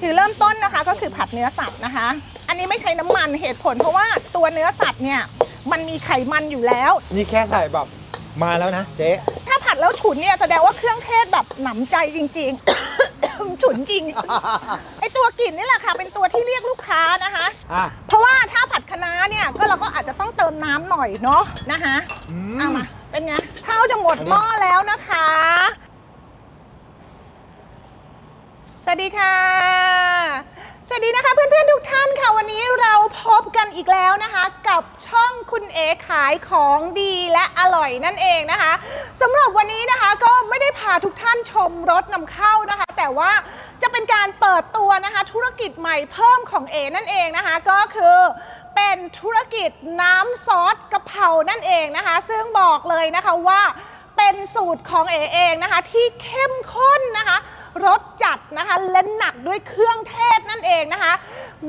คือเริ่มต้นนะคะก็คือผัดเนื้อสัตว์นะคะ อันนี้ไม่ใช้น้ำมันเหตุผล เพราะว่าตัวเนื้อสัตว์เนี่ยมันมีไขมันอยู่แล้ว นี่แค่ใส่แบบมาแล้วนะเจ๊ถ้าผัดแล้วฉุนเนี่ยแสดงว่าเครื่องเทศแบบหนำใจจริงๆ ฉุนจริงไอตัวกลิ่นนี่แหละค่ะ เป็นตัวที่เรียกลูกค้านะคะอะเพราะว่าถ้าผัดคะน้าเนี่ยก็เราก็อาจจะต้องเติมน้ำหน่อยเนาะนะคะอืมเอามาเป็นไงข้าวจะหมดหม้อแล้วนะคะ สวัสดีค่ะ สวัสดีนะคะเพื่อนๆทุกท่านค่ะ วันนี้เราพบกันอีกแล้วนะคะ กับช่องคุณเอขายของดีและอร่อยนั่นเองนะคะสำหรับวันนี้นะคะก็ไม่ได้พาทุกท่านชมรถนำเข้านะคะ แต่ว่าจะเป็นการเปิดตัวนะคะ ธุรกิจใหม่เพิ่มของเอนั่นเองนะคะ ก็คือเป็นธุรกิจน้ำซอสกะเพรานั่นเองนะคะ ซึ่งบอกเลยนะคะว่าเป็นสูตรของเอเองนะคะ ที่เข้มข้นนะคะ รสจัดนะคะและหนักด้วยเครื่องเทศนั่นเองนะคะ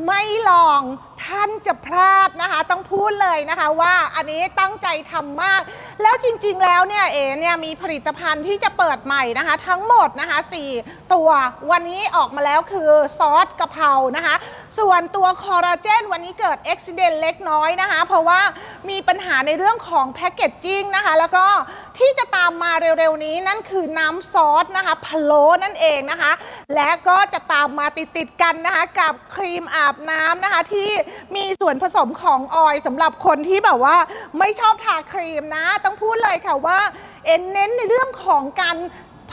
ไม่ลองท่านจะพลาดนะคะ ต้องพูดเลยนะคะว่าอันนี้ตั้งใจทำมาก แล้วจริงๆแล้วเนี่ยเอเนี่ยมีผลิตภัณฑ์ที่จะเปิดใหม่นะคะ ทั้งหมดนะคะ 4 ตัววันนี้ออกมาแล้วคือซอสกะเพรานะคะ ส่วนตัวคอลลาเจนวันนี้เกิดอุบิเหตุเล็กน้อยนะคะ เพราะว่ามีปัญหาในเรื่องของแพคเกจจิ้งนะคะ แล้วก็ที่จะตามมาเร็วๆนี้นั่นคือน้ำซอสนะคะพะโล้นั่นเองนะคะ และก็จะตามมาติดๆกันนะคะ กับครีมอาบน้ำนะคะที่มีส่วนผสมของออยล์สำหรับคนที่แบบว่า ไม่ชอบทาครีมนะ ต้องพูดเลยค่ะว่าเอ็นเน้นในเรื่องของการ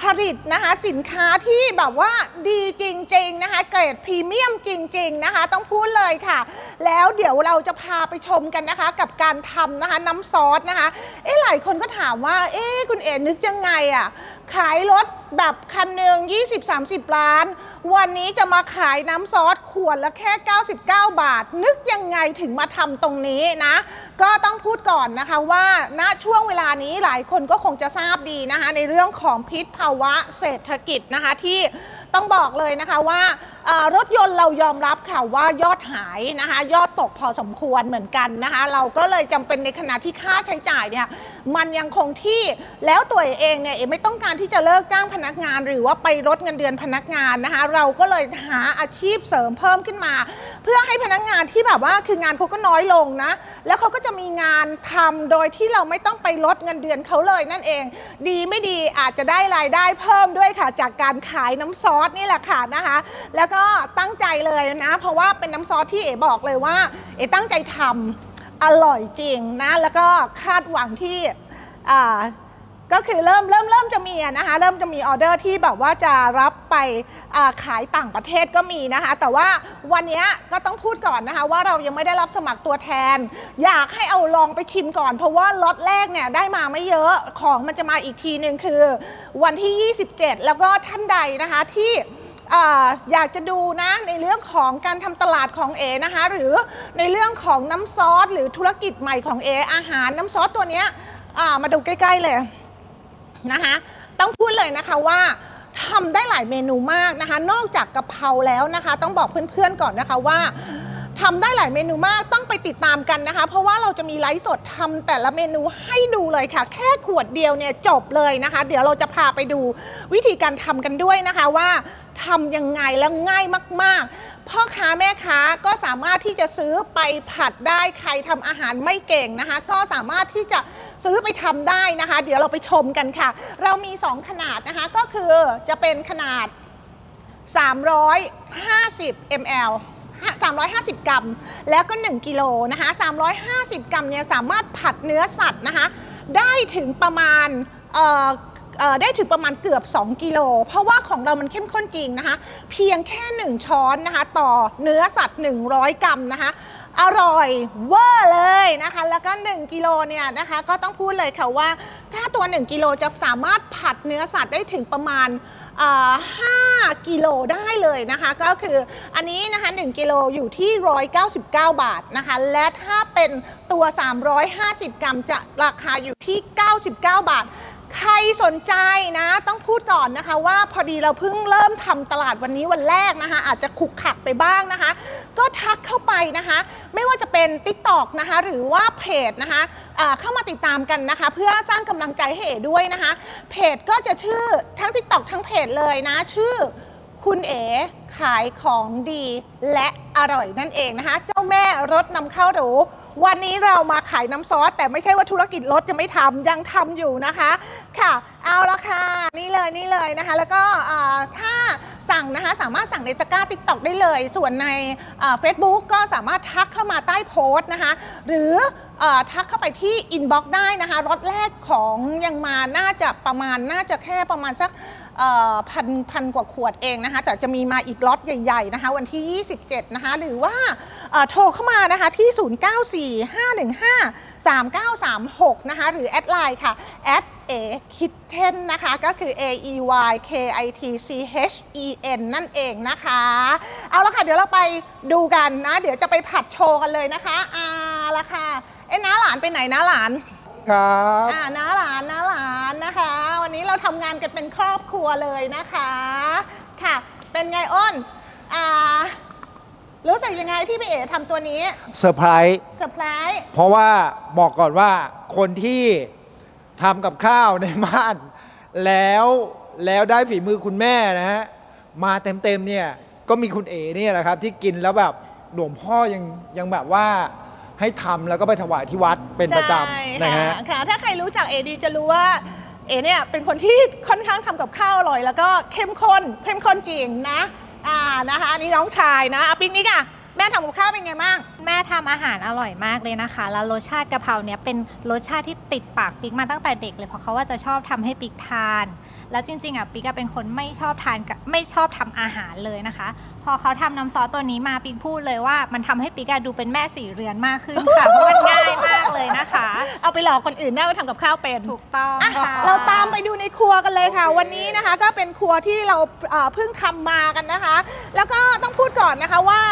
ผลิตนะคะสินค้าที่แบบว่าดีจริงๆนะคะเกรดพรีเมียมจริง ๆนะคะ ต้องพูดเลยค่ะ แล้วเดี๋ยวเราจะพาไปชมกันนะคะ กับการทำนะคะน้ำซอสนะคะเอ๊ะหลายคนก็ถามว่าเอ๊ะคุณเอ๋นึกยังไงอะ่ะ ขายรถแบบคันหนึ่ง20-30 ล้าน วันนี้จะมาขายน้ำซอสขวดละแค่ 99 บาท นึกยังไงถึงมาทำตรงนี้นะ ก็ต้องพูดก่อนนะคะว่าณช่วงเวลานี้หลายคนก็คงจะทราบดีนะคะ ในเรื่องของพิษภาวะเศรษฐกิจนะคะที่ต้องบอกเลยนะคะว่ารถยนต์เรายอมรับค่ะว่ายอดหายนะคะยอดตกพอสมควรเหมือนกันนะคะเราก็เลยจำเป็นในขณะที่ค่าใช้จ่ายเนี่ยมันยังคงที่แล้วตัวเองเนี่ยเอไม่ต้องการที่จะเลิกจ้างพนักงาน หรือว่าไปลดเงินเดือนพนักงานนะคะเราก็เลยหาอาชีพเสริมเพิ่มขึ้นมา เพื่อให้พนักงานที่แบบว่าคืองานเขาก็น้อยลงนะแล้วเขาก็จะมีงานทำโดยที่เราไม่ต้องไปลดเงินเดือนเขาเลยนั่นเอง ดีไม่ดีอาจจะได้รายได้เพิ่มด้วยค่ะ จากการขายน้ำซอสนี่แหละค่ะนะคะแล้วก็็ตั้งใจเลยนะ เพราะว่าเป็นน้ำซอสที่เอ๋บอกเลยว่า เอ๋ตั้งใจทำอร่อยจริงนะ แล้วก็คาดหวังที่อ่าก็คือเริ่มเริ่มเริ่มจะมีนะคะเริ่มจะมีออเดอร์ที่แบบว่าจะรับไปขายต่างประเทศก็มีนะคะ แต่ว่าวันนี้ก็ต้องพูดก่อนนะคะว่าเรายังไม่ได้รับสมัครตัวแทน อยากให้เอาลองไปชิมก่อน เพราะว่าล็อตแรกเนี่ยได้มาไม่เยอะของมันจะมาอีกทีหนึ่งคือ วันที่ 27 แล้วก็ท่านใดนะคะที่ อยากจะดูนะในเรื่องของการทำตลาดของเอนะคะหรือในเรื่องของน้ำซอสหรือธุรกิจใหม่ของเออาหารน้ำซอสตัวนี้มาดูใกล้ ๆเลยนะคะต้องพูดเลยนะคะว่าทำได้หลายเมนูมากนะคะ นอกจากกะเพราแล้วนะคะ ต้องบอกเพื่อนๆก่อนนะคะว่า ทำได้หลายเมนูมากต้องไปติดตามกันนะคะ เพราะว่าเราจะมีไลฟ์สดทำแต่ละเมนูให้ดูเลยค่ะ แค่ขวดเดียวเนี่ยจบเลยนะคะ เดี๋ยวเราจะพาไปดูวิธีการทำกันด้วยนะคะว่าทำยังไงแล้วง่ายมาก ๆ พ่อค้าแม่ค้าก็สามารถที่จะซื้อไปผัดได้ใครทำอาหารไม่เก่งนะคะ ก็สามารถที่จะซื้อไปทำได้นะคะ เดี๋ยวเราไปชมกันค่ะ เรามี 2 ขนาดนะคะก็คือจะเป็นขนาด 350 ml 350 กรัม แล้วก็ 1 กิโลนะคะ 350 กรัมเนี่ยสามารถผัดเนื้อสัตว์นะคะได้ถึงประมาณเออได้ถึงประมาณเกือบ 2 กิโล เพราะว่าของเรามันเข้มข้นจริงนะคะ เพียงแค่ 1 ช้อนนะคะต่อเนื้อสัตว์ 100 กรัมนะคะอร่อยเวอร์เลยนะคะ แล้วก็ 1 กิโลเนี่ยนะคะก็ต้องพูดเลยค่ะว่า ถ้าตัว 1 กิโลจะสามารถผัดเนื้อสัตว์ได้ถึงประมาณ 5 กิโลได้เลยนะคะ ก็คืออันนี้นะคะ 1 กิโลอยู่ที่ 199 บาทนะคะ และถ้าเป็นตัว 350 กรัมจะราคาอยู่ที่ 99 บาท ใครสนใจนะ ต้องพูดก่อนนะคะ ว่าพอดีเราเพิ่งเริ่มทำตลาดวันนี้วันแรกนะคะ อาจจะขุกขักไปบ้างนะคะ ก็ทักเข้าไปนะคะ ไม่ว่าจะเป็น t i k t o k นะคะ หรือว่าเพจนะคะเข้ามาติดตามกันนะคะ เพื่อสร้างกำลังใจให้เอด้วยนะคะ เพจก็จะชื่อทั้ง t i k t o k ทั้งเพจเลยนะ ชื่อคุณเอ๋ขายของดีและอร่อยนั่นเองนะคะ เจ้าแม่รถนำเข้าหรู วันนี้เรามาขายน้ำซอส แต่ไม่ใช่ว่าธุรกิจรถจะไม่ทำยังทำอยู่นะคะค่ะ เอาละค่ะนี่เลยนี่เลยนะคะ แล้วก็ถ้าสั่งนะคะสามารถสั่งในตะกร้าติ๊กต็อกได้เลย ส่วนในเฟซบุ๊กก็สามารถทักเข้ามาใต้โพสต์นะคะ หรือทักเข้าไปที่อินบ็อกซ์ได้นะคะรถแรกของยังมาน่าจะประมาณน่าจะแค่ประมาณสักพันพันกว่าขวดเองนะคะ แต่จะมีมาอีกล็อตใหญ่ ๆ นะคะ วันที่ 27 นะคะ หรือว่า โทรเข้ามานะคะที่ 0945153936 นะคะหรือแอดไลน์ค่ะ at a kitten นะคะก็คือ a e y k i t c h e n นั่นเองนะคะ เอาละค่ะ เดี๋ยวเราไปดูกันนะ เดี๋ยวจะไปผัดโชว์กันเลยนะคะเอาละค่ะเอ๊ะน้าหลานไปไหนน้าหลานครับอ่าน้าหลานน้าหลานนะคะ วันนี้เราทำงานกันเป็นครอบครัวเลยนะคะ ค่ะ เป็นไงอ้นอ่า รู้สึกยังไงที่พี่เอ๋ทำตัวนี้เซอร์ไพรส์เซอร์ไพรส์เพราะว่าบอกก่อนว่าคนที่ทำกับข้าวในบ้าน แล้วแล้วได้ฝีมือคุณแม่นะฮะมาเต็มๆเนี่ยก็มีคุณเอ๋เนี่ยแหละครับ ที่กินแล้วแบบหลวงพ่อยังยังแบบว่าให้ทำแล้วก็ไปถวายที่วัดเป็นประจใช่ำนะฮะค่ค่ะถ้าใครรู้จักเอดีจะรู้ว่าเอเนี่ยเป็นคนที่ค่อนข้างทำกับข้าวอร่อย แล้วก็เข้มข้นเข้มข้นจริงนะ อ่านะคะอันนี้น้องชายนะอะปิ๊กนิกอะ ม่ทำกับข้าวเป็นไงบ้าง แม่ทำอาหารอร่อยมากเลยนะคะ แล้วรสชาติกะเพราเนี่ยเป็นรสชาติที่ติดปากปิ๊กมาตั้งแต่เด็กเลยเพราะเขาว่าจะชอบทำให้ปิ๊กทาน แล้วจริงๆอะปิ๊กอะเป็นคนไม่ชอบทานกับไม่ชอบทำอาหารเลยนะคะ พอเขาทำน้ำซอสตัวนี้มาปิ๊กพูดเลยว่า มันทำให้ปิ๊กอะดูเป็นแม่สีเรือนมากขึ้นค่ะ เพราะมันง่ายมากเลยนะคะ เอาไปหลอกคนอื่นได้ว่าทำกับข้าวเป็นถูกต้องอะค่ะ เราตามไปดูในครัวกันเลยค่ะ วันนี้นะคะก็เป็นครัวที่เราเอ่อเพิ่งทำมากันนะคะ แล้วก็ต้องพูดก่อนนะคะว่า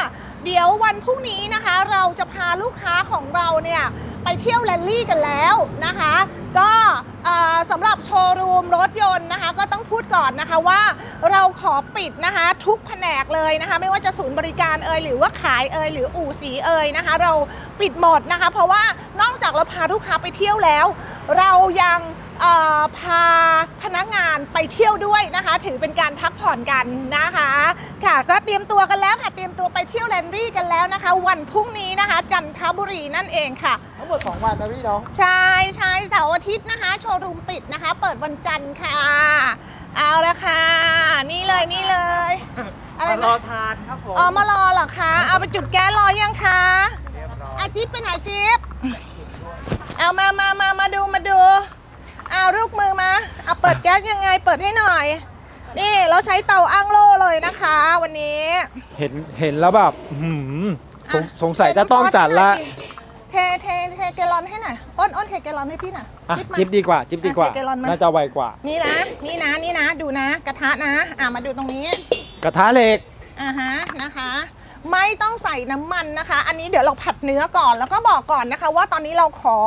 เดี๋ยววันพรุ่งนี้นะคะ เราจะพาลูกค้าของเราเนี่ยไปเที่ยวแรลลี่กันแล้วนะคะ ก็สำหรับโชว์รูมรถยนต์นะคะ ก็ต้องพูดก่อนนะคะว่าเราขอปิดนะคะทุกแผนกเลยนะคะ ไม่ว่าจะศูนย์บริการเอ่ยหรือว่าขายเอ่ยหรืออู่สีเอ่ยนะคะ เราปิดหมดนะคะ เพราะว่านอกจากเราพาลูกค้าไปเที่ยวแล้ว เรายัง พาพนักงานไปเที่ยวด้วยนะคะ ถือเป็นการพักผ่อนกันนะคะ ค่ะก็เตรียมตัวกันแล้วค่ะเตรียมตัวไปเที่ยวแลนดรี่กันแล้วนะคะ วันพรุ่งนี้นะคะ จันทบุรีนั่นเองค่ะ ทั้งหมด2วันนะพี่น้อง ใช่ใช่เสาร์อาทิตย์นะคะ โชว์รูมปิดนะคะ เปิดวันจันทร์ค่ะ เอาละค่ะ นี่เลยนี่เลยอะไรรอนะทานครับผมอ๋อมารอเหรอคะเอาไปจุดแก๊สรอยังคะอาจิ๊บไปไหนจิ๊บเอามามามามาดูมาดู เอาลูกมือมาเอาเปิดแก๊สยังไงเปิดให้หน่อย นี่เราใช้เตาอ้างโล่เลยนะคะ วันนี้ เห็นเห็นแล้วแบบอื้อหือสงอะสงสัยจะต้องจัดละเทเทเทแกลลอนให้หน่อยอ้นอ้นเทแกลลอนให้พี่หน่อยอะมา จิ๊บดีกว่าจิ๊บดีกว่า อะเทแกลลอนมา น่าจะไวกว่า นี่นะ นี่นะ นี่นะ ดูนะ กระทะนะ อ่ามาดูตรงนี้ กระทะเหล็ก อ่าฮะ นะคะ ไม่ต้องใส่น้ำมันนะคะ อันนี้เดี๋ยวเราผัดเนื้อก่อนแล้วก็บอกก่อนนะคะ ว่าตอนนี้เราขอ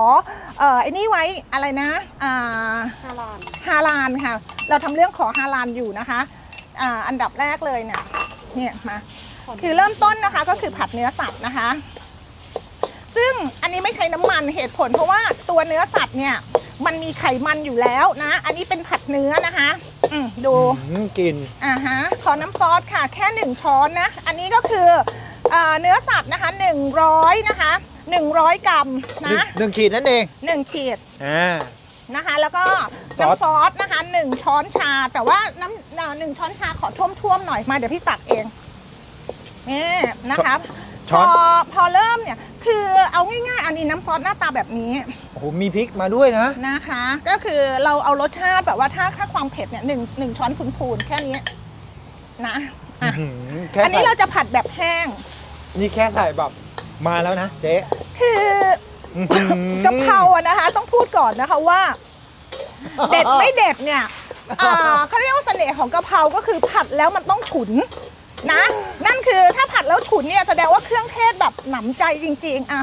เอ่อไอ้นี่ไว้อะไรนะอ่าฮาลานฮาลานค่ะ เราทำเรื่องขอฮาลานอยู่นะคะอ่าอันดับแรกเลยเนี่ยเนี่ยมาคือเริ่มต้นนะคะก็คือผัดเนื้อสัตว์นะคะ ซึ่งอันนี้ไม่ใช้น้ำมันเหตุผล เพราะว่าตัวเนื้อสัตว์เนี่ยมันมีไขมันอยู่แล้วนะ อันนี้เป็นผัดเนื้อนะคะ อืมดู อืมกลินอ่าฮะขอน้ำซอสค่ะ แค่หนึ่งช้อนนะ อันนี้ก็คืออาเนื้อสัตว์นะคะ100นะคะ100กรัมหนึ่งนะหนึ่งขีดนั่นเองหนึ่งขีดอ่า นะคะ แล้วก็ซอส น้ำซอสนะคะหนึ่งช้อนชา แต่ว่าน้ำอ่าหนึ่งช้อนชาขอท่วมๆหน่อยมาเดี๋ยวพี่ตักเองนี่นะคะ ช้อน พอพอเริ่มเนี่ย คือเอาง่ายๆ อันนี้น้ำซอสหน้าตาแบบนี้ โอ้โหมีพริกมาด้วยนะ นะคะ ก็คือเราเอารสชาติแบบว่าถ้าถ้าความเผ็ดเนี่ยหนึ่งหนึ่งช้อนพูนๆแค่นี้นะอะอื้อหือแค่อันใส่นี้เราจะผัดแบบแห้ง นี่แค่ใส่แบบมาแล้วนะเจ๊คือ อื้อหือกะเพราอะนะคะ ต้องพูดก่อนนะคะว่า เด็ดไม่เด็ดเนี่ยอ่าเขาเรียกว่าเสน่ห์ของกะเพราก็คือผัดแล้วมันต้องฉุนนะ นั่นคือถ้าผัดแล้วฉุนเนี่ยแสดงว่าเครื่องเทศแบบ หนำใจจริง ๆ อะ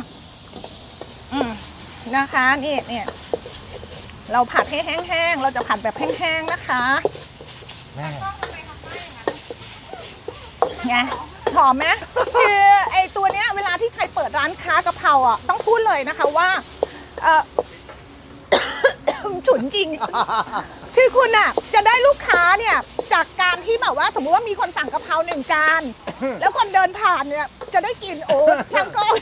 อืมนะคะนี่เนี่ยเราผัดให้แห้งๆ เราจะผัดแบบแห้งๆ นะคะแม่ไงหอมไหมคือไอตัวเนี้ยเวลาที่ใครเปิดร้านค้ากะเพราอะต้องพูดเลยนะคะว่าเออ ฉุนจริง คือคุณอะ จะได้ลูกค้าเนี่ย จากการที่แบบว่า สมมติว่ามีคนสั่งกะเพราหนึ่งจาน แล้วคนเดินผ่านเนี่ย จะได้กลินโอ้ช่างกล้อง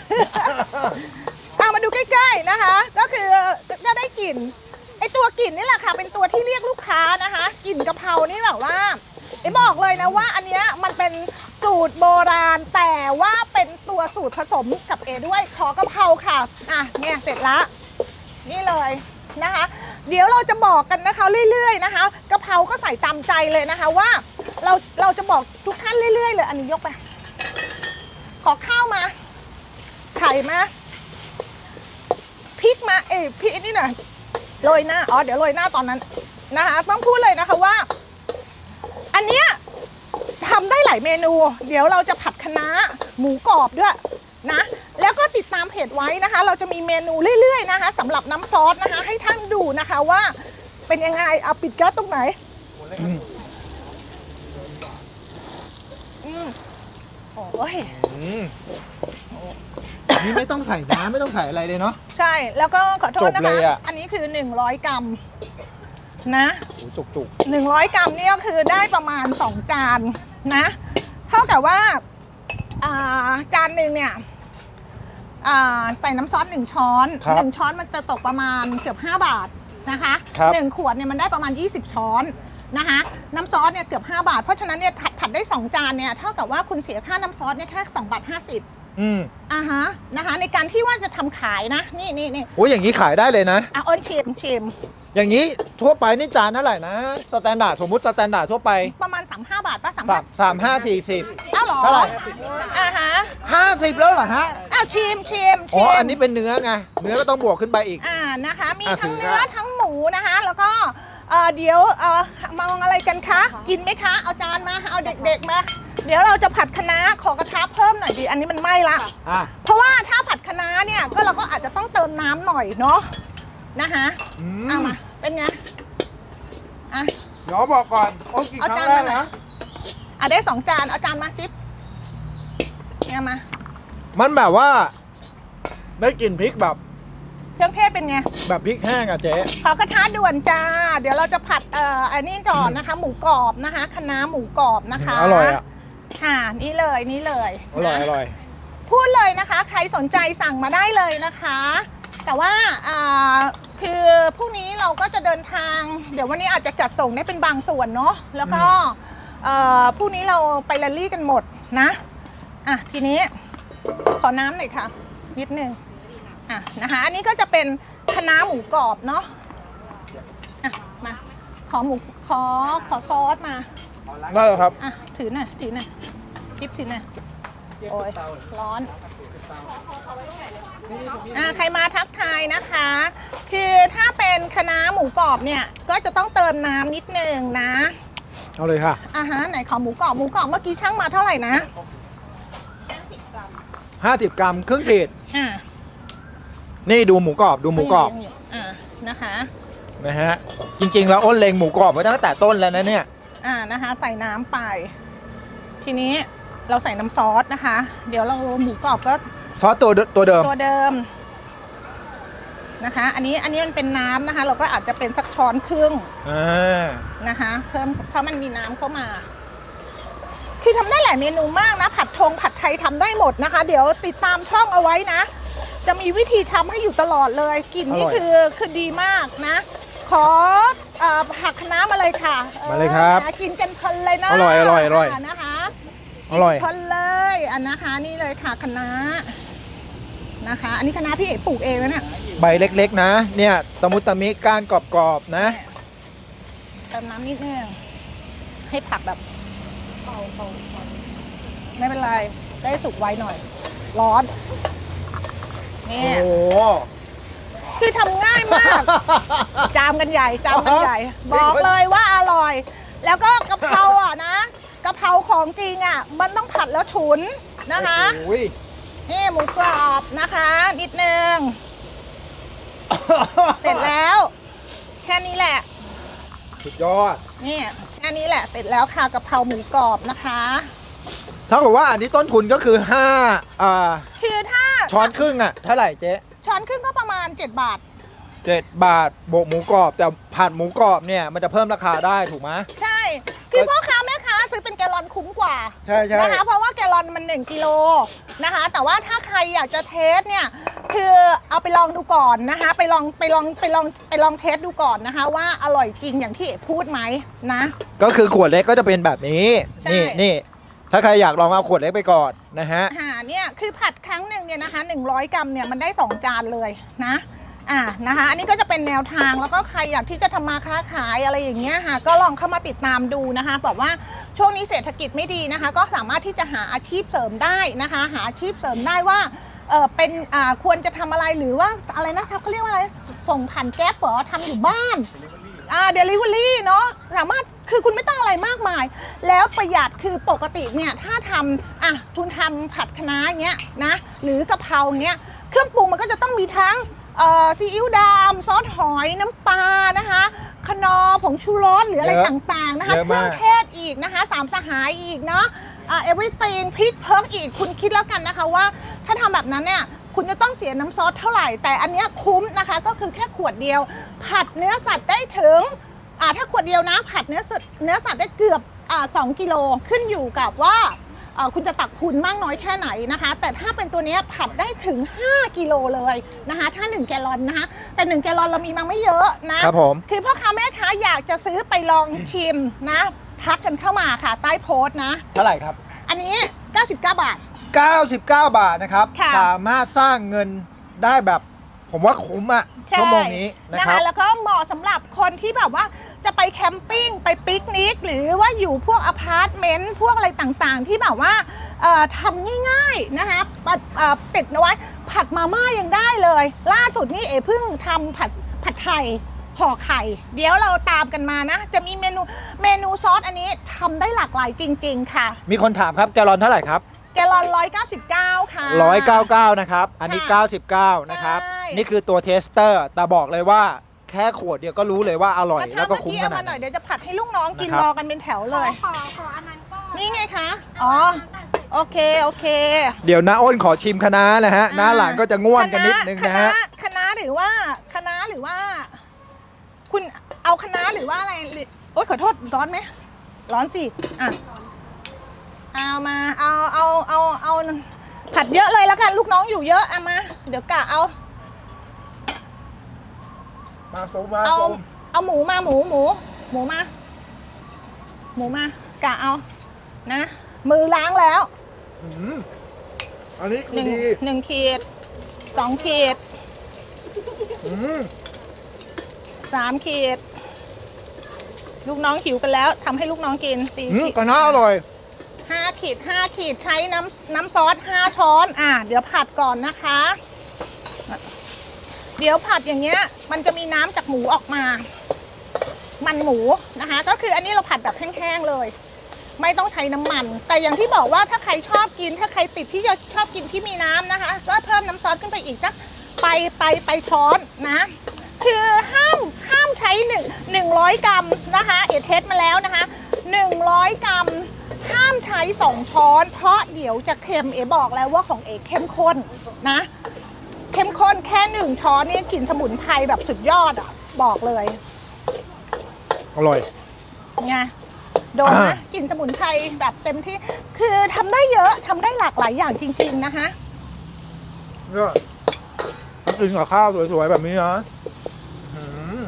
เอามาดูใกล้ๆนะคะ ก็คือจะได้กลิ่นไอตัวกลิ่นนี่แหละค่ะ เป็นตัวที่เรียกลูกค้านะคะกลิ่นกะเพรานี่แบบว่าไอบอกเลยนะว่าอันเนี้ยมันเป็นสูตรโบราณแต่ว่าเป็นตัวสูตรผสมกับเอด้วยขอกะเพราค่ะอะเนี่ยเสร็จละนี่เลยนะคะ เดี๋ยวเราจะบอกกันนะคะเรื่อยๆนะคะกะเพราก็ใส่ตามใจเลยนะคะว่าเราเราจะบอกทุกท่านเรื่อยๆเลยอันนี้ยกไป ขอข้าวมา ไข่มาพริกมา เอ้ยพริกนี่หน่อยโรยหน้า อ๋อ เดี๋ยวโรยหน้าตอนนั้นนะคะ ต้องพูดเลยนะคะว่า อันเนี้ยทำได้หลายเมนู เดี๋ยวเราจะผัดคะน้าหมูกรอบด้วยนะ แล้วก็ติดตามเพจไว้นะคะ เราจะมีเมนูเรื่อยๆนะคะสำหรับน้ำซอสนะคะ ให้ท่านดูนะคะว่า เป็นยังไงเอาปิดแก๊สตรงไหนอืมโอ้ยอืม นี่ไม่ต้องใส่น้ำไม่ต้องใส่อะไรเลยเนาะ ใช่ แล้วก็ขอโทษนะจบเลคะยอะ อันนี้คือ 100 กรัมนะ โอ้จุกจุก100 กรัมเนี่ยก็คือได้ประมาณ 2 จานนะ เท่ากับว่าอ่าจานหนึ่งเนี่ยอ่าใส่น้ำซอสหนึ่งช้อนหนึ่งช้อนมันจะตกประมาณเกือบ 5 บาทนะคะหนึ่งขวดเนี่ยมันได้ประมาณ 20 ช้อน นะคะน้ำซอสเนี่ยเกือบ 5 บาท เพราะฉะนั้นเนี่ยผัดผัดได้ 2 จานเนี่ยเท่ากับว่าคุณเสียค่าน้ำซอสเนี่ยแค่2บาท50ๆอืมอ่าฮะนะคะในการที่ว่าจะทำขายนะ นี่นี่นี่โอ้ยอย่างนี้ขายได้เลยนะอะอ้นชิมชิมอย่างนี้ทั่วไปนี่จานเท่าไหร่นะสแตนดาร์ดสมมุติสแตนดาร์ดทั่วไปประมาณ 35 บาทป่ะสามสามสามห้าสี่สิบอ้าวเหรอเท่าไหร่อ่าฮะห้าสิบแล้วเหรอฮะอ้าวชิมชิมอ๋ชิอมอันนี้เป็นเนื้อไงเนื้อก็ต้องบวกขึ้นไปอีกอ่านะคะ มีอะทั้งถือเนื้อค่ะทั้งหมูนะคะ แล้วก็เอ่อ เดี๋ยวเอ่อมองอะไรกันคะ กินไหมคะ เอาจานมา เอาเด็กๆมา เดี๋ยวเราจะผัดคะน้าขอกระทะเพิ่มหน่อยดีอันนี้มันไหม้ละ อะ เพราะว่าถ้าผัดคะน้าเนี่ยก็เราก็อาจจะต้องเติมน้ำหน่อยเนาะ นะคะอืเอามมา เป็นไง อะ เดี๋ยวบอกก่อนโอ้กี่เอาครั้จานงแรกมาหน่อยนะ อะได้สองจาน เอาจานมาจิ๊บเนี่ยมา มันแบบว่า ได้กลิ่นพริกแบบ เครื่องเทศเป็นไง แบบพริกแห้งอะเจ๊ขอกระทะด่วนจ้า เดี๋ยวเราจะผัดเอ่ออันนี้ก่อนนะคะ หมูกรอบนะคะคะน้าหมูกรอบนะคะอร่อยอะค่ะนี่เลยนี่เลยอร่อยนะอร่อยพูดเลยนะคะ ใครสนใจสั่งมาได้เลยนะคะ แต่ว่าอ่าคือพรุ่งนี้เราก็จะเดินทาง เดี๋ยววันนี้อาจจะจัดส่งได้เป็นบางส่วนเนาะแล้วก็เอ่อพรุ่งนี้เราไปแรลลี่กันหมดนะอะทีนี้ขอน้ำหน่อยค่ะนิดนึง อะนะคะอันนี้ก็จะเป็นคะน้าหมูกรอบเนาะอะมาขอหมูขอขอซอสมาได้แล้วครับอะถือหน่อยถือหน่อยกิ๊บถือหน่อยโอ้ยร้อนอ่าใครมาทักทายนะคะ คือถ้าเป็นคะน้าหมูกรอบเนี่ยก็จะต้องเติมน้ำนิดนึงนะเอาเลยค่ะอ่าฮะไหนขอหมูกรอบหมูกรอบเมื่อกี้ช่างมาเท่าไหร่นะ50กรัมครึ่งขีดอ่า นี่ดูหมูกรอบดูหมูกรอบอ่านะคะนะฮะจริงๆแล้วอ้นเลงหมูกรอบไว้ตั้งแต่ต้นแล้วนะเนี่ยอ่านะคะใส่น้ำไป ทีนี้เราใส่น้ำซอสนะคะ เดี๋ยวเราหมูกรอบก็ซอสตัวเดิตัวเดิมตัวเดิมนะคะ อันนี้อันนี้มันเป็นน้ำนะคะ เราก็อาจจะเป็นสักช้อนครึ่งอ่านะคะ เพิ่มเพราะมันมีน้ำเข้ามา คือทำได้หลายเมนูมากนะ ผัดทงผัดไทยทำได้หมดนะคะ เดี๋ยวติดตามช่องเอาไว้นะ จะมีวิธีทำให้อยู่ตลอดเลยกลิ่นนี่อร่อยคือคือดีมากนะขอเอ่อผักคะน้ามาเลยค่ะมาเลยครับออนะกินกันเพลินเลยนะอร่อยอร่อยอร่อยะนะคะอร่อยเพลินเลยอันนะคะนี่เลยค่ะคะน้านะคะ อันนี้คะน้าพี่เอกปลูกเองแล้วเนี่ยใบเล็กๆ นะ เนี่ยตะมุตะมิก้านกรอบๆนะเติมน้ำนิดนึงให้ผักแบบไม่เป็นไร ได้สุกไวหน่อย ร้อนนี่ โอ้โห คือทำง่ายมาก จามกันใหญ่จามกันใหญ่บอกเลยว่าอร่อย แล้วก็กะเพราอะนะกะเพราของจริงอะ มันต้องผัดแล้วฉุนนะคะ โอ้ย นี่หมูกรอบนะคะ นิดนึง เสร็จแล้ว แค่นี้แหละ สุดยอด นี่แค่นี้แหละเสร็จแล้วค่ะกะเพราหมูกรอบนะคะ เท่ากับว่าอันนี้ต้นทุนก็คือ5อ่าคือถ้าช้อนครึ่งอะเท่าไหร่เจ๊ช้อนครึ่งก็ประมาณ 7 บาท เจ็ดบาทโบกหมูกรอบ แต่ผัดหมูกรอบเนี่ยมันจะเพิ่มราคาได้ถูกไหม ใช่ คือพ่อซื้อเป็นแกลลอนคุ้มกว่าใช่ใช่ นะคะเพราะว่าแกลลอนมัน 1กิโลนะคะ แต่ว่าถ้าใครอยากจะเทสเนี่ยคือเอาไปลองดูก่อนนะคะ ไปลองไปลองไปลองไปลองเทสดูก่อนนะคะ ว่าอร่อยจริงอย่างที่เอ๋พูดไหมนะ ก็คือขวดเล็กก็จะเป็นแบบนี้ ใช่ นี่นี่ ถ้าใครอยากลองเอาขวดเล็กไปก่อนนะฮะอาหาเนี่ยคือผัดครั้งหนึ่งเนี่ยนะคะ100 กรัมเนี่ยมันได้ 2 จานเลยนะอ่านะคะ อันนี้ก็จะเป็นแนวทางแล้วก็ใครอยากที่จะทำมาค้าขายอะไรอย่างเงี้ยค่ะ ก็ลองเข้ามาติดตามดูนะคะบอกว่าช่วงนี้เศรษฐกิจไม่ดีนะคะ ก็สามารถที่จะหาอาชีพเสริมได้นะคะ หาอาชีพเสริมได้ว่าเออเป็นอ่าควรจะทำอะไรหรือว่าอะไรนะครับเขาเรียกว่าอะไรส่งผ่านแก๊ปเหรอทำอยู่บ้าน อ่าเดลิเวอรี่เนาะสามารถคือคุณไม่ต้องอะไรมากมาย แล้วประหยัดคือปกติเนี่ยถ้าทำอะทุนทำผัดคะน้าเงี้ยนะหรือกะเพราเงี้ยเครื่องปรุงมันก็จะต้องมีทั้งเอ่อซีอิ๊วดำซอสหอยน้ำปลานะคะคนอร์ผงชูรสหรืออะไรเยอะต่างๆนะคะเยอะเครื่มาอกงเทศอีกนะคะสามสหายอีกเนาะอ่าเอเวอร์ตีนพริกเพิร์กอีกคุณคิดแล้วกันนะคะว่า ถ้าทำแบบนั้นเนี่ย คุณจะต้องเสียน้ำซอสเท่าไหร่ แต่อันเนี้ยคุ้มนะคะ ก็คือแค่ขวดเดียว ผัดเนื้อสัตว์ได้ถึงอ่าถ้าขวดเดียวนะ ผัดเนื้อสัตว์เนื้อสัตว์ได้เกือบอ่าสองกิโลขึ้นอยู่กับว่าเอ่อคุณจะตักพุนมากน้อยแค่ไหนนะคะ แต่ถ้าเป็นตัวเนี้ยผัดได้ถึง 5 กิโลเลยนะคะ ถ้า 1 แกลลอนนะคะ แต่ 1 แกลลอนเรามีมาไม่เยอะนะครับผมคือพ่อค้าแม่ค้าอยากจะซื้อไปลองชิมนะ ทักกันเข้ามาค่ะใต้โพสต์นะ เท่าไหร่ครับ อันนี้ 99 บาท 99 บาทนะครับ ค่ะ สามารถสร้างเงินได้แบบ ผมว่าคุ้มอะใช่ชั่วโมงนี้นะครับ แล้วก็เหมาะสำหรับคนที่แบบว่าจะไปแคมปิ้งไปปิกนิก หรือว่าอยู่พวกอพาร์ตเมนต์พวกอะไรต่างๆ ที่แบบว่าเอ่อทำง่ายๆนะคะปัดเอ่อติดเอาไว้ผัดมาม่ายังได้เลย ล่าสุดนี่เอเพิ่งทำผัดผัดไทยห่อไข่ เดี๋ยวเราตามกันมานะ จะมีเมนูเมนูซอสอันนี้ทำได้หลากหลายจริง ๆ ค่ะ มีคนถามครับแกลลอนเท่าไหร่ครับ แกลลอน 199 ค่ะ 199 นะครับ อันนี้ ค่ะ99 นะครับ ใช่ นี่คือตัวเทสเตอร์ แต่บอกเลยว่าแค่ขวดเดียวก็รู้เลยว่าอร่อย แล้วก็คุ้มขเมื่อนาเอาดมาหน่อยไหนเดี๋ยวจะผัดให้ลูกน้องกินนะครับ รอกันเป็นแถวเลย ขอขออันนั้นก่อนนี่ไงคะ อ๋อ โอเค โอเคเดี๋ยวน้าอ้นขอชิมคะน้านะฮะหน้าหลังก็จะง่วนกันนิดนึงนะฮะ คณะหรือว่าคณะหรือว่า คุณเอาคณะหรือว่าอะไรหรือโอ๊ยขอโทษร้อนไหม ร้อนสิ อะ เอามาเอาเอาเอาเอาผัดเยอะเลยแล้วกันลูกน้องอยู่เยอะเอามา เดี๋ยวกะเอามาซูมาเอาซูเอาหมูมาหมูหมู หมูมา หมูมากะเอา นะ มือล้างแล้วอืมอันนี้คืหอนึ่งดีหนึ่งขีดสองขีดอืมสามขีด ลูกน้องหิวกันแล้วทำให้ลูกน้องกินสี่อืมขีดคะน้าอร่อย ขีดห้าขีดใช้น้ำน้ำซอสห้าช้อน อะเดี๋ยวผัดก่อนนะคะ เดี๋ยวผัดอย่างเงี้ย มันจะมีน้ำจากหมูออกมา มันหมูนะคะ ก็คืออันนี้เราผัดแบบแห้งๆเลย ไม่ต้องใช้น้ำมัน แต่อย่างที่บอกว่าถ้าใครชอบกิน ถ้าใครติดที่จะชอบกินที่มีน้ำนะคะ ก็เพิ่มน้ำซอสขึ้นไปอีกสักไปไปไปช้อนนะ คือห้ามห้ามใช้หนึ่งหนึ่งร้อยกรัมนะคะ เอเทสมาแล้วนะคะหนึ่งร้อยกรัม ห้ามใช้สองช้อน เพราะเดี๋ยวจะเค็มเอบอกแล้วว่าของเอเข้มข้นนะ เข้มข้นแค่หนึ่งช้อนเนี่ยกลิ่นสมุนไพรแบบสุดยอดอะ บอกเลยอร่อยไงโดนไหมอ่ากลิ่นสมุนไพรแบบเต็มที่ คือทำได้เยอะทำได้หลากหลายอย่างจริง ๆ นะคะ เนี่ยกินกับข้าวสวยๆแบบนี้นะอืม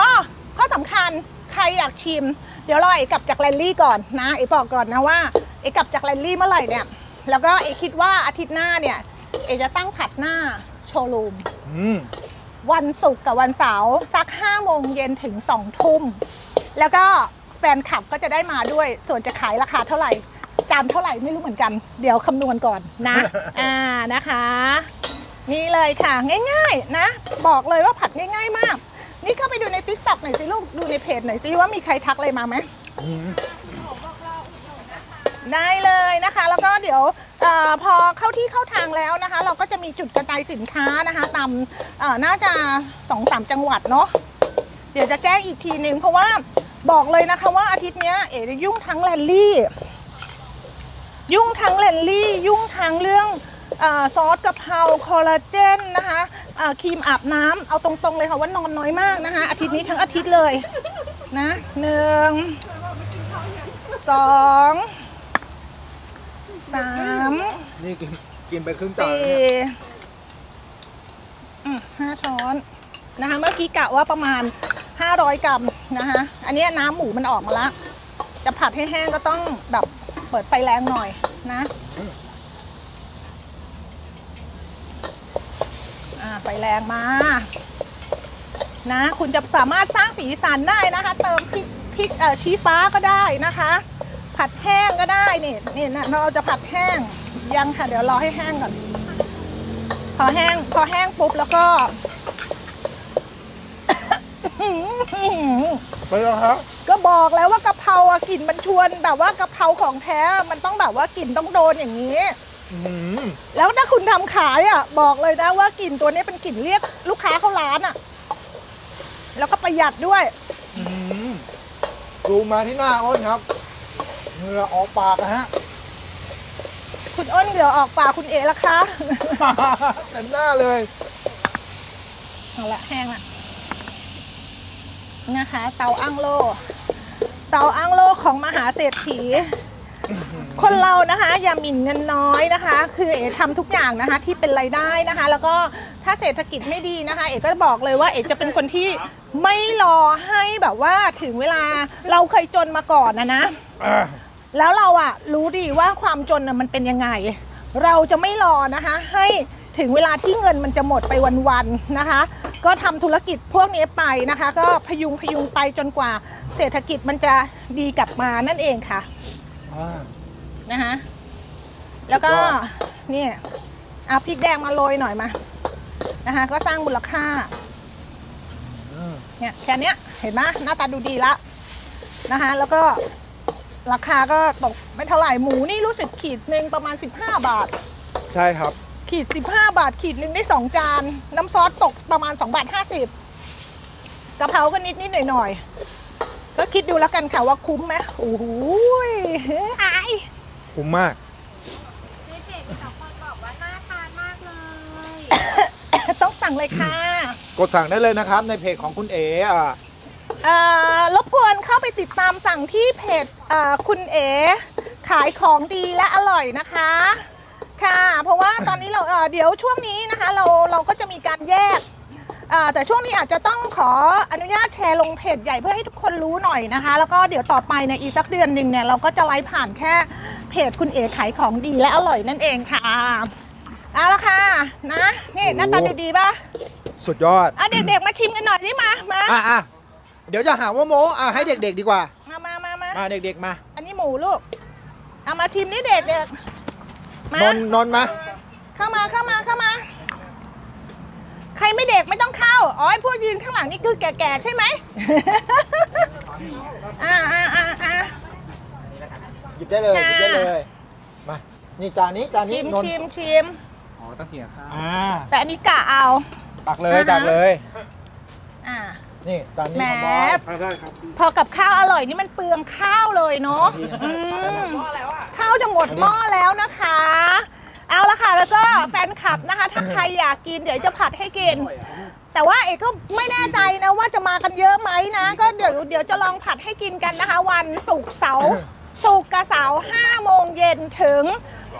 อ๋อข้อสำคัญใครอยากชิม เดี๋ยวรอเอกกลับจากแรลลี่ก่อนนะเอกบอกก่อนนะว่าเอกกลับจากแรลลี่เมื่อไหร่เนี่ย แล้วก็เอกคิดว่าอาทิตย์หน้าเนี่ย เอกจะตั้งผัดหน้าโชว์รูมอืมวันศุกร์กับวันเสาร์จาก5โมงเย็นถึง2ทุ่ม แล้วก็แฟนคลับก็จะได้มาด้วย ส่วนจะขายราคาเท่าไหร่จานเท่าไหร่ไม่รู้เหมือนกัน เดี๋ยวคำนวณก่อนนะ อ่านะคะ นี่เลยค่ะง่าย ๆ นะ บอกเลยว่าผัดง่าย ๆ มาก นี่เข้าไปดูในติ๊กต็อกหน่อยสิลูก ดูในเพจหน่อยสิว่ามีใครทักอะไรมาไหมได้เลยนะคะ แล้วก็เดี๋ยวอพอเข้าที่เข้าทางแล้วนะคะ เราก็จะมีจุดกระจายสินค้านะคะ ตามน่าจะสองสามจังหวัดเนาะเดี๋ยวจะแจ้งอีกทีนึง เพราะว่าบอกเลยนะคะว่าอาทิตย์นี้เอ๋จะยุ่งทั้งแรลลี่ ยุ่งทั้งแรลลี่ ยุ่งทั้งเรื่องอซอสกะเพราคอลลาเจนนะคะ ครีมอาบน้ำเอาตรงๆเลยค่ะว่านอนน้อยมากนะคะ อาทิตย์นี้ทั้งอาทิตย์เลยนะหนึ่งสองสามนี่กินกินไปครึ่งจานสี่แล้วเนี่ยอืมห้าช้อนนะคะเมื่อกี้กะว่าประมาณ 500 กรัมนะคะอันนี้น้ำหมูมันออกมาแล้วจะผัดให้แห้งก็ต้องแบบเปิดไฟแรงหน่อยนะ อ่า ไฟแรงมา นะ คุณจะสามารถสร้างสีสันได้นะคะ เติมพริกพริกเอ่อชี้ฟ้าก็ได้นะคะ ผัดแห้งก็ได้นี่นี่นะเราจะผัดแห้งยังค่ะ เดี๋ยวรอให้แห้งก่อน พอแห้งพอแห้งปุ๊บแล้วก็ไปแล้วครับก็บอกแล้วว่ากะเพราอะกลิ่นมันชวนแบบว่ากะเพราของแท้มันต้องแบบว่ากลิ่นต้องโดนอย่างนี้อื้อหือ แล้วถ้าคุณทำขายอะ บอกเลยนะว่ากลิ่นตัวนี้เป็นกลิ่นเรียกลูกค้าเข้าร้านอะ แล้วก็ประหยัดด้วยอื้อหือดูมาที่หน้าอ้นครับเหงื่อออกปากนะฮะ คุณอ้นเหลือออกปากคุณเอละคะเต็มหน้าเลยเอาละแห้งละนะคะ เตาอั้งโล เตาอั้งโลของมหาเศรษฐี คนเรานะคะอย่าหมิ่นเงินน้อยนะคะ คือเอ๋ทำทุกอย่างนะคะที่เป็นรายได้นะคะ แล้วก็ถ้าเศรษฐกิจไม่ดีนะคะ เอ๋ก็บอกเลยว่าเอ๋จะเป็นคนที่ไม่รอให้แบบว่าถึงเวลาเราเคยจนมาก่อนนะนะแล้วเราอะรู้ดีว่าความจนน่ะมันเป็นยังไง เราจะไม่รอนะคะ ให้ถึงเวลาที่เงินมันจะหมดไปวันๆนะคะ ก็ทำธุรกิจพวกนี้ไปนะคะ ก็พยุงพยุงไปจนกว่าเศรษฐกิจมันจะดีกลับมานั่นเองค่ะ อ่า นะคะแล้วก็สุดยอดนี่เอาพริกแดงมาโรยหน่อยมานะคะก็สร้างมูลค่าอืมเนี่ยแค่เนี้ยเห็นไหมหน้าตาดูดีละนะคะแล้วก็ราคาก็ตกไม่เท่าไหร่หมูนี่รู้สึกขีดหนึ่งประมาณ 15 บาท ใช่ครับ ขีด 15 บาท ขีดหนึ่งได้ 2 จาน น้ำซอสตกประมาณ2บาท50กะเพราก็นิดนิดหน่อยหน่อยๆ ก็คิดดูแล้วกันค่ะว่าคุ้มไหมโอ้โหยอายคุ้มมากในเพจมีแต่คนบอกว่าน่าทานมากเลย ต้องสั่งเลยค่ะ กดสั่งได้เลยนะครับ ในเพจของคุณเอ๋อะอ่ารบกวนเข้าไปติดตามสั่งที่เพจอ่าคุณเอ๋ขายของดีและอร่อยนะคะ ค่ะ เพราะว่าตอนนี้เราเอ่อเดี๋ยวช่วงนี้นะคะ เราเราก็จะมีการแยกอ่า แต่ช่วงนี้อาจจะต้องขออนุญาตแชร์ลงเพจใหญ่เพื่อให้ทุกคนรู้หน่อยนะคะ แล้วก็เดี๋ยวต่อไปในยอีกสักเดือนหนึ่งเนี่ยเราก็จะไลฟ์ผ่านแค่เพจคุณเอ๋ขายของดีและอร่อยนั่นเองค่ะเอาละค่ะนะนี่หน้าตาดีๆป่ะสุดยอดอะเด็กๆมาชิมกันหน่อยสิมามาอะอะเดี๋ยวจะหาว่าโมอะให้เด็กๆดีกว่า มามามามามาเด็กๆมา อันนี้หมูลูกเอามาชิมนี่เด็กเด็กมานนท์นนท์มา เข้ามาเข้ามาเข้ามาใคร ไม่เด็กไม่ต้องเข้า อ๋อไอ้พวกยืนข้างหลังนี่คือแก่ๆใช่ไหม อ่าอ่าอ่าอ่า หยิบได้เลยหค่ะยิบได้เลย มา นี่จานนี้จานนี้ชิมนนท์ชิมชิมอ่าแต่อันนี้กะเอา ตักเลยอ่าฮะ ตักเลย อ่า นี่จานนี้แหม ของบอสพอกับข้าวอร่อยนี่มันเปลืองข้าวเลยเนาะอืมข้าวจะหมดหม้อแล้วนะคะ เอาละค่ะแล้วก็แฟนคลับนะคะ ถ้าใครอยากกินเดี๋ยวจะผัดให้กิน แต่ว่าเอกก็ไม่แน่ใจนะว่าจะมากันเยอะไหมนะ ก็เดี๋ยวเดี๋ยวจะลองผัดให้กินกันนะคะ วันศุกร์เสาร์ศุกร์กับเสาร์ห้าโมงเย็นถึง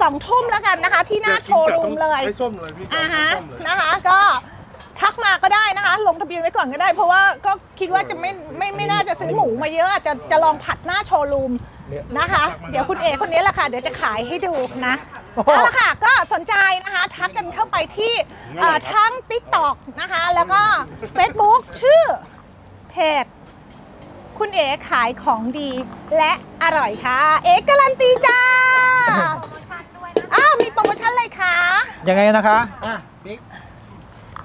สองทุ่มแล้วกันนะคะ ที่หน้าโชว์รูมเลยใช้ส้มเลยพี่อ่าฮะใช้ส้มเลยนะคะ ก็ทักมาก็ได้นะคะ ลงทะเบียนไว้ก่อนก็ได้ เพราะว่าก็คิดว่าจะไม่ไม่ไม่น่าจะซื้อหมูมาเยอะอาจจะจะลองผัดหน้าโชว์รูมนะคะ เดี๋ยวคุณเอคนนี้แหละค่ะ เดี๋ยวจะขายให้ดูนะ เอาละค่ะก็สนใจนะคะทักกันเข้าไปที่เอ่อทั้ง TikTok นะคะ แล้วก็ Facebook ชื่อเพจ คุณเอ๋ขายของดีและอร่อยค่ะ เอ๋การันตีจ้าโปรโมชั่นด้วยนะอ้าวมีโปรโมชั่นอะไรคะยังไงนะคะ อะบิ๊ก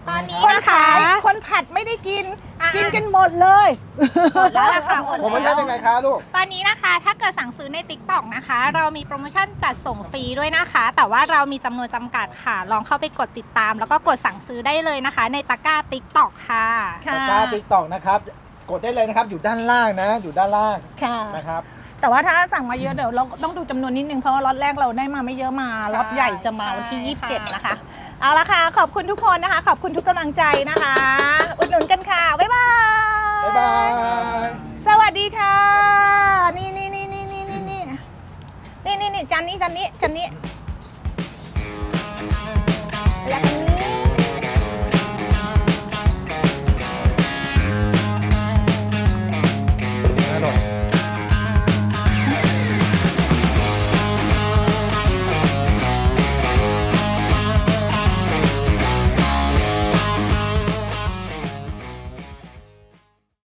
ตอนนี้คนนะคะขายคนผัดไม่ได้กิน อะ กินกันหมดเลยหมดแล้วล่ะค่ะหมดโปรโมแล้ชั่นวยังไงคะลูก ตอนนี้นะคะ ถ้าเกิดสั่งซื้อใน TikTok นะคะ เรามีโปรโมชั่นจัดส่งฟรีด้วยนะคะ แต่ว่าเรามีจำนวนจำกัดค่ะ ลองเข้าไปกดติดตาม แล้วก็กดสั่งซื้อได้เลยนะคะ ในตะกร้า TikTok ค่ะตะกร้าติ๊กตอกนะครับ กดได้เลยนะครับ อยู่ด้านล่างนะ อยู่ด้านล่างค่ะ นะครับ แต่ว่าถ้าสั่งมาเยอะเดี๋ยวเราต้องดูจำนวนนิดนึงเพราะว่าล็อตแรกเราได้มาไม่เยอะมาใช่ล็อตใหญ่จะมาวันที่ ใช่ค่ะ 27 นะคะ เอาละค่ะ ขอบคุณทุกคนนะคะ ขอบคุณทุกกำลังใจนะคะ อุดหนุนกันค่ะ บ๊ายบาย บ๊ายบาย สวัสดีค่ะ นี่นี่นี่นี่นี่นี่นี่นี่นี่จันนี้จันนี้จันนี้อยากกิน